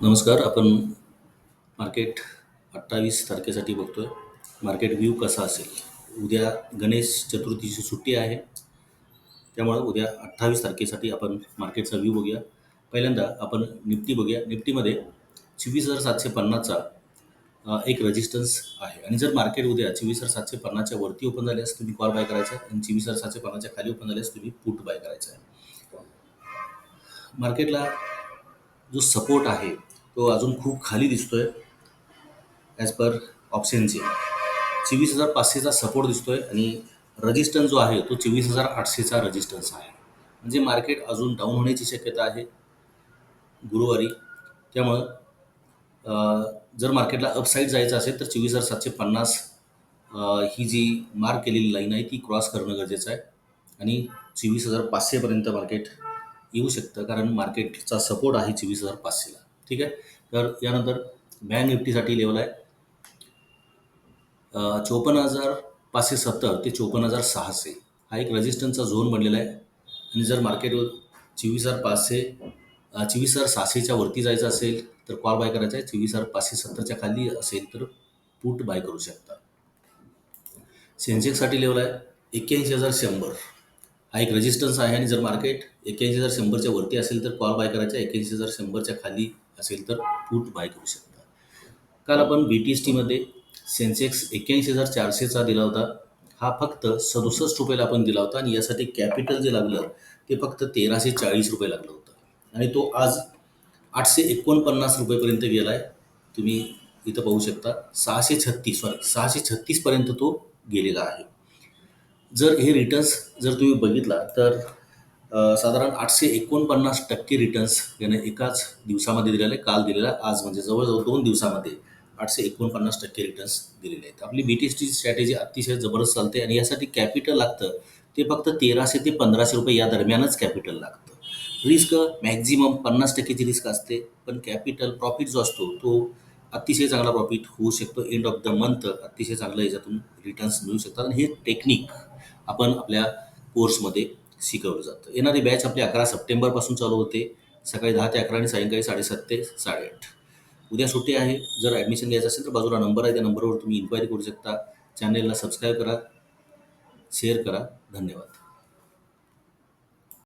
नमस्कार आपण मार्केट अठ्ठावीस तारखेसाठी बघतो आहे मार्केट व्ह्यू कसा असेल? उद्या गणेश चतुर्थीची सुट्टी आहे. त्यामुळं उद्या अठ्ठावीस तारखेसाठी आपण मार्केटचा व्ह्यू बघूया. पहिल्यांदा आपण निफ्टी बघूया. निफ्टीमध्ये चोवीस हजार सातशे पन्नासचा एक रेजिस्टन्स आहे. आणि जर मार्केट उद्या चोवीस हजार सातशे पन्नासच्या वरती ओपन झाल्यास तुम्ही कॉल बाय करायचा. आहे आणि चोवीस हजार सातशे पन्नासच्या खाली ओपन झाल्यास तुम्ही पुट बाय करायचा. आहे मार्केटला जो सपोर्ट आहे तो अजून खूप खाली दिसतोय. ॲज पर ऑप्शनचे चोवीस हजार पाचशेचा सपोर्ट दिसतोय आणि रजिस्टन्स जो आहे तो चोवीस हजार आठशेचा रजिस्टन्स आहे. म्हणजे मार्केट अजून डाऊन होण्याची शक्यता आहे. गुरुवारी. त्यामुळं जर मार्केटला अपसाईड जायचं असेल तर चोवीस हजार सातशे पन्नास ही जी मार्क केलेली लाईन आहे ती क्रॉस करणं गरजेचं आहे. आणि चोवीस हजार पाचशेपर्यंत मार्केट येऊ शकतं कारण मार्केटचा सपोर्ट आहे चोवीस हजार पाचशेला. ठीक आहे? तर यानंतर बँक निफ्टीसाठी लेवल आहे. चोपन्न हजार पाचशे सत्तर ते चोपन्न हजार सहाशे. हा एक रेजिस्टन्सचा झोन बनलेला आहे. आणि जर मार्केटवर चोवीस हजार पाचशे चोवीस हजार सहाशेच्या वरती जायचं असेल तर कॉल बाय करायचा आहे. चोवीस हजार पाचशे सत्तरच्या खाली असेल तर पुट बाय करू शकता. सेन्सेक्ससाठी लेवल आहे. एक्क्याऐंशी हजार शंभर. हा एक रेजिस्टन्स आहे. आणि जर मार्केट एक्क्याऐंशी हजार शंभरच्या वरती असेल तर कॉल बाय करायचा एक्क्याऐंशी हजार शंभरच्या खाली असेल तर पुट बाय करू शकता. काल आपण बी टी एस टीमध्ये सेन्सेक्स एक्क्याऐंशी हजार चारशेचा दिला होता. हा फक्त सदुसष्ट रुपयाला आपण दिला होता आणि यासाठी कॅपिटल जे लागलं ते फक्त तेराशे चाळीस रुपये लागलं होतं. आणि तो आज आठशे एकोणपन्नास रुपयेपर्यंत गेला आहे तुम्ही इथं पाहू शकता सहाशे छत्तीस सॉरी सहाशे छत्तीसपर्यंत तो गेलेला आहे. जर हे रिटर्न्स जर तुम्ही बघितला तर साधारण आठशे एकोणपन्नास टक्के रिटर्न्स याने एकाच दिवसामध्ये दिलेले आहे काल दिलेला आज म्हणजे जवळजवळ दोन दिवसामध्ये आठशे एकोणपन्नास टक्के रिटर्न्स दिलेले आहेत. आपली बी टी एसची स्ट्रॅटेजी अतिशय जबरदस्त चालते आणि यासाठी कॅपिटल लागतं. ते फक्त तेराशे ते पंधराशे रुपये या दरम्यानच कॅपिटल लागतं. रिस्क मॅक्झिमम पन्नास टक्केची रिस्क असते पण कॅपिटल प्रॉफिट जो असतो तो अतिशय चांगला प्रॉफिट होऊ शकतो. एंड ऑफ द मंथ अतिशय चांगलं याच्यातून रिटर्न्स मिळू शकतात. आणि हे टेक्निक आपण आपल्या कोर्समध्ये शिकवलं जातं. येणारी बॅच आपली अकरा सप्टेंबरपासून चालू होते. सकाळी दहा ते अकरा आणि सायंकाळी साडेसात ते साडेआठ. उद्या सुट्टी आहे. जर ॲडमिशन घ्यायचं असेल तर बाजूला नंबर आहे. त्या नंबरवर तुम्ही इन्क्वायरी करू शकता. चॅनेलला सबस्क्राईब करा. शेअर करा. धन्यवाद.